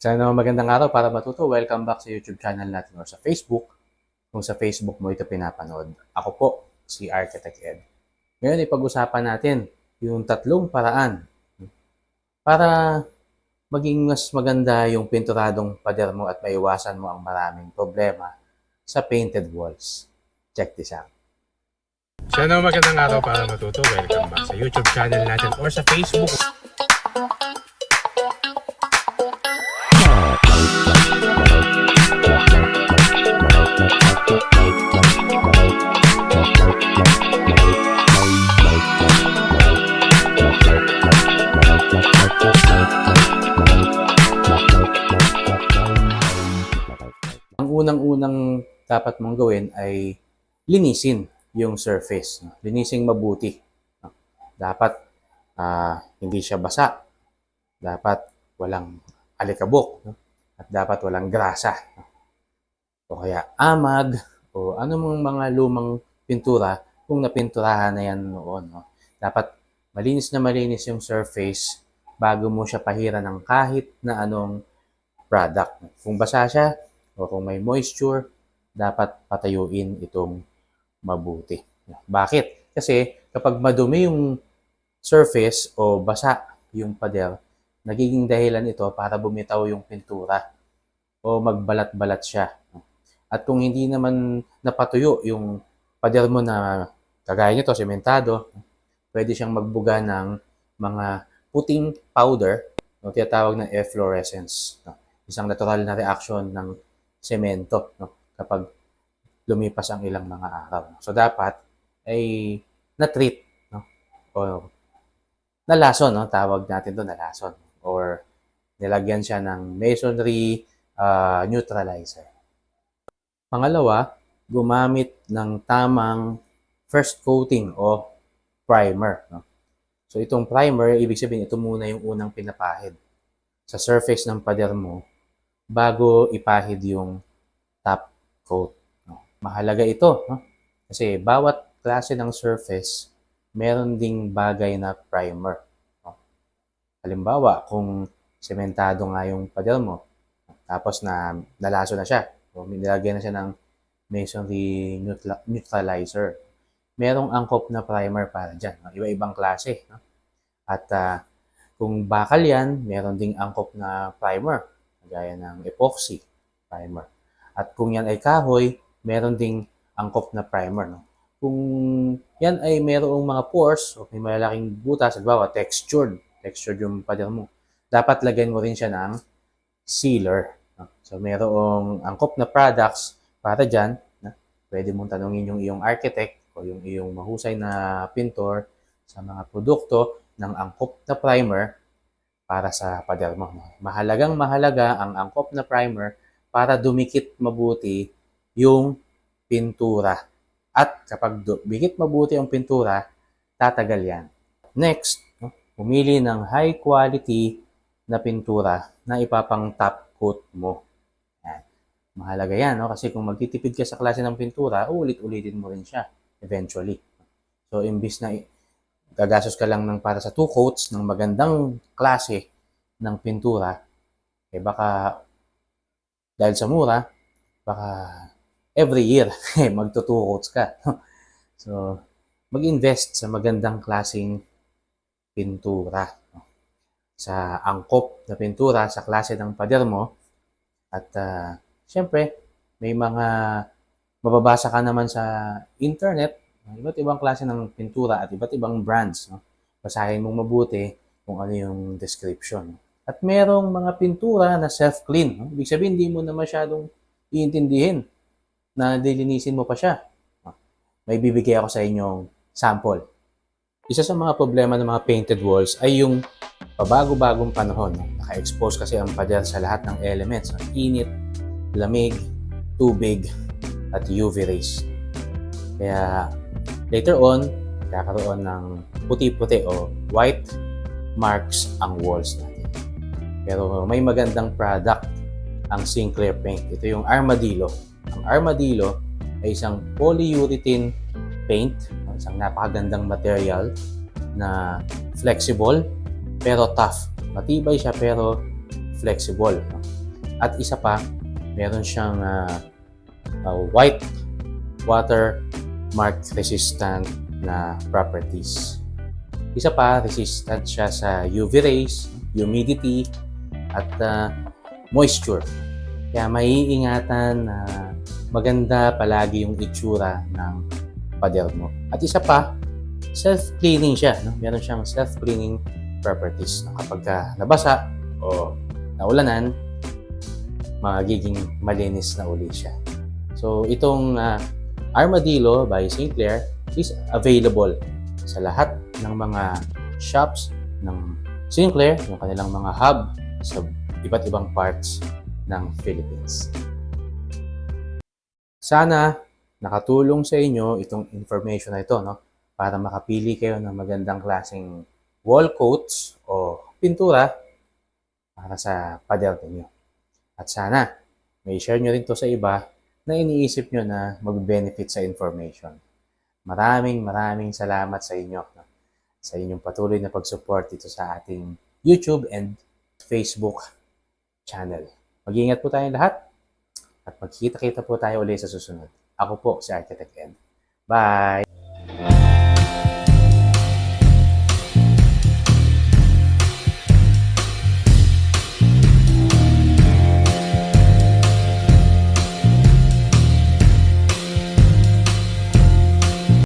Sana magandang araw para matuto. Welcome back sa YouTube channel natin or sa Facebook. Kung sa Facebook mo ito pinapanood. Ako po, si Architect Ed. Ngayon, ipag-usapan natin yung tatlong paraan para maging mas maganda yung pinturadong pader mo at maiwasan mo ang maraming problema sa painted walls. Check this out. Sana magandang araw para matuto. Welcome back sa YouTube channel natin or sa Facebook. Dapat mong gawin ay linisin yung surface. no? Linisin mabuti. Dapat ah, hindi siya basa. Dapat walang alikabok. At dapat walang grasa. no? O kaya amag o anumang mga lumang pintura kung napinturahan na yan noon. No? Dapat malinis na malinis yung surface bago mo siya pahiran ng kahit na anong product. Kung basa siya, o kung may moisture, dapat patayuin itong mabuti. Bakit? Kasi kapag madumi yung surface o basa yung pader, nagiging dahilan ito para bumitaw yung pintura o magbalat-balat siya. At kung hindi naman napatuyo yung pader mo na kagaya nito, sementado, pwede siyang magbuga ng mga puting powder, no, tinatawag na efflorescence. No? Isang natural na reaction ng semento no? Kapag lumipas ang ilang mga araw. So dapat ay na-treat no? o nalason, no? tawag natin doon nalason or nilagyan siya ng masonry ah, neutralizer. Pangalawa, gumamit ng tamang first coating o primer. No? So itong primer, ibig sabihin ito muna yung unang pinapahid sa surface ng pader mo bago ipahid yung top coat. No? Mahalaga ito, no? kasi bawat klase ng surface, meron ding bagay na primer. No? Halimbawa, kung sementado nga yung pader mo, tapos na nalaso na siya, o nilagyan na siya ng masonry neutral- neutralizer, merong angkop na primer para dyan. no? Iba-ibang klase. No? At ah, kung bakal yan, meron ding angkop na primer gaya ng epoxy primer. At kung yan ay kahoy, meron ding angkop na primer. No? Kung yan ay merong mga pores o may malalaking butas, halimbawa textured, textured yung pader mo, dapat lagyan mo rin siya ng sealer. No? So, merong angkop na products para dyan. Na pwede mong tanungin yung iyong architect o yung iyong mahusay na pintor sa mga produkto ng angkop na primer para sa pader mo. Mahalagang mahalaga ang angkop na primer para dumikit mabuti yung pintura. At kapag dumikit mabuti ang pintura, tatagal yan. Next, pumili ng high quality na pintura na ipapang top coat mo. Yan. Mahalaga yan, no? kasi kung magtitipid ka sa klase ng pintura, ulit-ulitin mo rin siya eventually. So, imbis na gagastos ka lang ng para sa two coats ng magandang klase ng pintura, eh baka dahil sa mura, baka every year eh, coats ka. so, mag-invest sa magandang klaseng pintura. Sa angkop na pintura, sa klase ng pader mo. At ah, syempre, may mga mababasa ka naman sa internet, iba't ibang klase ng pintura at iba't ibang brands. No? Basahin mong mabuti kung ano yung description. At merong mga pintura na self-clean. Ibig sabihin, hindi mo na masyadong iintindihin na dilinisin mo pa siya. No? May bibigay ako sa inyong sample. Isa sa mga problema ng mga painted walls ay yung pabago-bagong panahon. Naka-expose kasi ang pader sa lahat ng elements. No? Init, lamig, tubig, at UV rays. Kaya later on, kakaroon ng puti-puti o white marks ang walls natin. Pero may magandang product ang Sinclair Paint. Ito yung Armadillo. Ang Armadillo ay isang polyurethane paint, isang napakagandang material na flexible pero tough. Matibay siya pero flexible. At isa pa, meron siyang ah, ah, white water mark resistant na properties. Isa pa, resistant siya sa UV rays, humidity, at ah, moisture. Kaya maiingatan na maganda palagi yung itsura ng pader mo. At isa pa, self-cleaning siya. No? Meron siyang self-cleaning properties. No? Kapag ka nabasa o naulanan, magiging malinis na uli siya. So, itong ah, Armadillo by Sinclair is available sa lahat ng mga shops ng Sinclair, yung kanilang mga hub sa iba't ibang parts ng Philippines. Sana nakatulong sa inyo itong information na ito no para makapili kayo ng magandang klaseng wall coats o pintura para sa pader ninyo. At sana may share nyo rin to sa iba na iniisip nyo na mag-benefit sa information. Maraming maraming salamat sa inyo no? sa inyong patuloy na pag-support dito sa ating YouTube and Facebook channel. Mag-iingat po tayong lahat at magkita-kita po tayo ulit sa susunod. Ako po si Architect Ed. Bye!